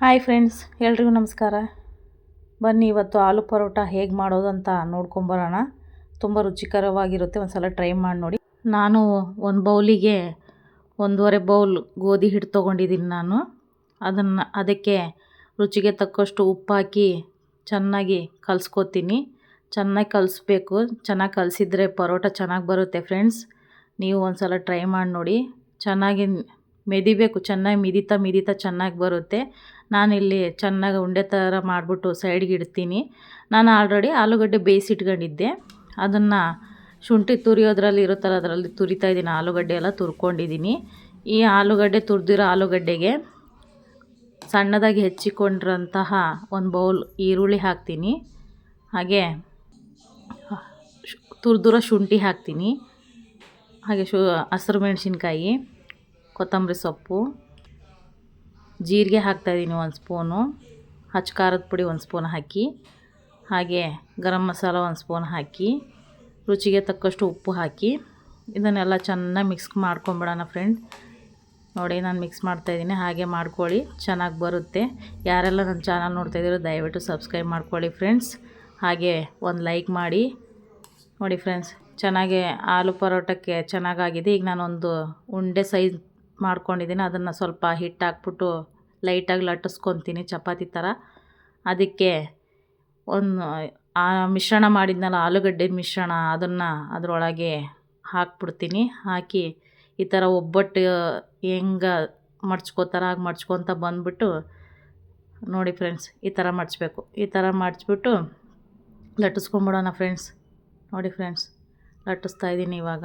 Hi friends, ಎಲ್ರಿಗೂ ನಮಸ್ಕಾರ. ಬನ್ನಿ, ಇವತ್ತು ಆಲೂ ಪರೋಟ ಹೇಗೆ ಮಾಡೋದು ಅಂತ ನೋಡ್ಕೊಂಬರೋಣ ತುಂಬ ರುಚಿಕರವಾಗಿರುತ್ತೆ ಒಂದು ಸಲ ಟ್ರೈ ಮಾಡಿ ನೋಡಿ. ನಾನು ಒಂದು ಬೌಲಿಗೆ ಒಂದೂವರೆ ಬೌಲ್ ಗೋಧಿ ಹಿಟ್ಟು ತೊಗೊಂಡಿದ್ದೀನಿ ನಾನು. ಅದನ್ನು, ಅದಕ್ಕೆ ರುಚಿಗೆ ತಕ್ಕಷ್ಟು ಉಪ್ಪು ಹಾಕಿ ಚೆನ್ನಾಗಿ ಕಲಿಸ್ಕೊತೀನಿ. ಚೆನ್ನಾಗಿ ಕಲಿಸ್ಬೇಕು, ಚೆನ್ನಾಗಿ ಕಲಿಸಿದ್ರೆ ಪರೋಟ ಚೆನ್ನಾಗಿ ಬರುತ್ತೆ ಫ್ರೆಂಡ್ಸ್. ನೀವು ಒಂದು ಸಲ ಟ್ರೈ ಮಾಡಿ ನೋಡಿ. ಚೆನ್ನಾಗಿ ಮೆದಿಬೇಕು, ಚೆನ್ನಾಗಿ ಮಿದಿತಾ ಮಿದಿತಾ ಚೆನ್ನಾಗಿ ಬರುತ್ತೆ. ನಾನಿಲ್ಲಿ ಚೆನ್ನಾಗಿ ಉಂಡೆ ಥರ ಮಾಡಿಬಿಟ್ಟು ಸೈಡ್ಗೆ ಇಡ್ತೀನಿ. ನಾನು ಆಲ್ರೆಡಿ ಆಲೂಗಡ್ಡೆ ಬೇಯಿಸಿಟ್ಕೊಂಡಿದ್ದೆ ಅದನ್ನು ಶುಂಠಿ ತುರಿಯೋದ್ರಲ್ಲಿ ಇರುತ್ತಲ್ಲ ಅದರಲ್ಲಿ ತುರಿತಾ ಇದ್ದೀನಿ. ಆಲೂಗಡ್ಡೆ ಎಲ್ಲ ತುರ್ಕೊಂಡಿದ್ದೀನಿ. ಈ ಆಲೂಗಡ್ಡೆ ತುರಿದಿರೋ ಆಲೂಗಡ್ಡೆಗೆ ಸಣ್ಣದಾಗಿ ಹೆಚ್ಚಿಕೊಂಡಿರೋಂತಹ ಒಂದು ಬೌಲ್ ಈರುಳ್ಳಿ ಹಾಕ್ತೀನಿ. ಹಾಗೆ ತುರಿದಿರೋ ಶುಂಠಿ ಹಾಕ್ತೀನಿ. ಹಾಗೆ ಶು, ಹಸಿರು ಮೆಣಸಿನ್ಕಾಯಿ. ಕೊತ್ತಂಬರಿ ಸೊಪ್ಪು, ಜೀರಿಗೆ ಹಾಕ್ತಾಯಿದ್ದೀನಿ ಒಂದು ಸ್ಪೂನು ಹಚ್ಚ ಖಾರದ ಪುಡಿ ಒಂದು ಸ್ಪೂನ್ ಹಾಕಿ, ಹಾಗೆ ಗರಂ ಮಸಾಲ ಒಂದು ಸ್ಪೂನ್ ಹಾಕಿ, ರುಚಿಗೆ ತಕ್ಕಷ್ಟು ಉಪ್ಪು ಹಾಕಿ, ಇದನ್ನೆಲ್ಲ ಚೆನ್ನಾಗಿ ಮಿಕ್ಸ್ ಮಾಡ್ಕೊಂಬಿಡೋಣ ಫ್ರೆಂಡ್ ನೋಡಿ ನಾನು ಮಿಕ್ಸ್ ಮಾಡ್ತಾಯಿದ್ದೀನಿ ಹಾಗೆ ಮಾಡ್ಕೊಳ್ಳಿ, ಚೆನ್ನಾಗಿ ಬರುತ್ತೆ. ಯಾರೆಲ್ಲ ನನ್ನ ಚಾನಲ್ ನೋಡ್ತಾಯಿದ್ದೀರೋ ದಯವಿಟ್ಟು ಸಬ್ಸ್ಕ್ರೈಬ್ ಮಾಡ್ಕೊಳ್ಳಿ ಫ್ರೆಂಡ್ಸ್ ಹಾಗೆ ಒಂದು ಲೈಕ್ ಮಾಡಿ. ನೋಡಿ ಫ್ರೆಂಡ್ಸ್ ಚೆನ್ನಾಗಿ ಆಲೂ ಪರೋಟಕ್ಕೆ ಚೆನ್ನಾಗಾಗಿದೆ. ಈಗ ನಾನೊಂದು ಉಂಡೆ ಸೈಜ್ ಮಾಡ್ಕೊಂಡಿದ್ದೀನಿ. ಅದನ್ನು ಸ್ವಲ್ಪ ಹಿಟ್ಟು ಹಾಕ್ಬಿಟ್ಟು ಲೈಟಾಗಿ ಲಟ್ಟಿಸ್ಕೊತೀನಿ ಚಪಾತಿ ಥರ. ಅದಕ್ಕೆ ಒಂದು, ಆ ಮಿಶ್ರಣ ಮಾಡಿದ್ನಲ್ಲ, ಆಲೂಗಡ್ಡೆ ಮಿಶ್ರಣ, ಅದನ್ನು ಅದರೊಳಗೆ ಹಾಕ್ಬಿಡ್ತೀನಿ. ಹಾಕಿ ಈ ಥರ ಒಬ್ಬಟ್ಟು ಹೆಂಗೆ ಮಡ್ಚ್ಕೋತಾರ ಹಾಗೆ ಮಡ್ಚ್ಕೊತ ಬಂದ್ಬಿಟ್ಟು ನೋಡಿ ಫ್ರೆಂಡ್ಸ್, ಈ ಥರ ಮಡ್ಚಬೇಕು. ಈ ಥರ ಮಡಚ್ಬಿಟ್ಟು ಲಟ್ಟಿಸ್ಕೊಂಬಿಡೋಣ ಫ್ರೆಂಡ್ಸ್. ನೋಡಿ ಫ್ರೆಂಡ್ಸ್, ಲಟ್ಟಿಸ್ತಾ ಇದ್ದೀನಿ ಇವಾಗ.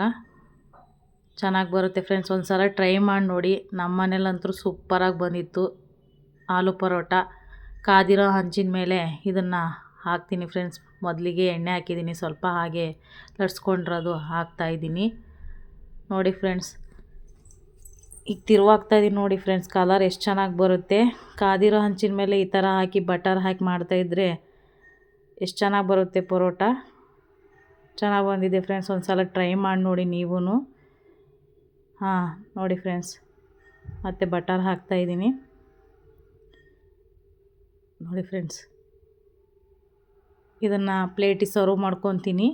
ಚೆನ್ನಾಗಿ ಬರುತ್ತೆ ಫ್ರೆಂಡ್ಸ್ ಒಂದು ಸಲ ಟ್ರೈ ಮಾಡಿ ನೋಡಿ. ನಮ್ಮ ಮನೇಲಂತೂ ಸೂಪರಾಗಿ ಬಂದಿತ್ತು ಆಲೂ ಪರೋಟ. ಕಾದಿರೋ ಹಂಚಿನ ಮೇಲೆ ಇದನ್ನು ಹಾಕ್ತೀನಿ ಫ್ರೆಂಡ್ಸ್ ಮೊದಲಿಗೆ ಎಣ್ಣೆ ಹಾಕಿದ್ದೀನಿ ಸ್ವಲ್ಪ ಹಾಗೆ ಲಟ್ಸ್ಕೊಂಡಿರೋದು ಹಾಕ್ತಾಯಿದ್ದೀನಿ ನೋಡಿ ಫ್ರೆಂಡ್ಸ್ ಈಗ ತಿರುವಾಗ್ತಾಯಿದ್ದೀನಿ ನೋಡಿ ಫ್ರೆಂಡ್ಸ್ ಕಲರ್ ಎಷ್ಟು ಚೆನ್ನಾಗಿ ಬರುತ್ತೆ. ಕಾದಿರೋ ಹಂಚಿನ ಮೇಲೆ ಈ ಥರ ಹಾಕಿ ಬಟರ್ ಹಾಕಿ ಮಾಡ್ತಾಯಿದ್ರೆ ಎಷ್ಟು ಚೆನ್ನಾಗಿ ಬರುತ್ತೆ ಪರೋಟ. ಚೆನ್ನಾಗಿ ಬಂದಿದೆ ಫ್ರೆಂಡ್ಸ್ ಒಂದು ಸಲ ಟ್ರೈ ಮಾಡಿ ನೋಡಿ ನೀವೂ ಹಾಂ, ನೋಡಿ ಫ್ರೆಂಡ್ಸ್ ಮತ್ತು ಬಟರ್ ಹಾಕ್ತಾಯಿದ್ದೀನಿ ನೋಡಿ ಫ್ರೆಂಡ್ಸ್ ಇದನ್ನು ಪ್ಲೇಟಿಗೆ ಸರ್ವ್ ಮಾಡ್ಕೊತೀನಿ.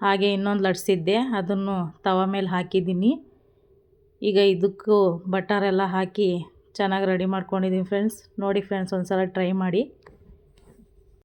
ಹಾಗೆ ಇನ್ನೊಂದು ಲಟ್ಸಿದ್ದೆ. ಅದನ್ನು ತವ ಮೇಲೆ ಹಾಕಿದ್ದೀನಿ. ಈಗ ಇದಕ್ಕೂ ಬಟರೆಲ್ಲ ಹಾಕಿ ಚೆನ್ನಾಗಿ ರೆಡಿ ಮಾಡ್ಕೊಂಡಿದ್ದೀನಿ ಫ್ರೆಂಡ್ಸ್ ನೋಡಿ ಫ್ರೆಂಡ್ಸ್ ಒಂದು ಸಲ ಟ್ರೈ ಮಾಡಿ.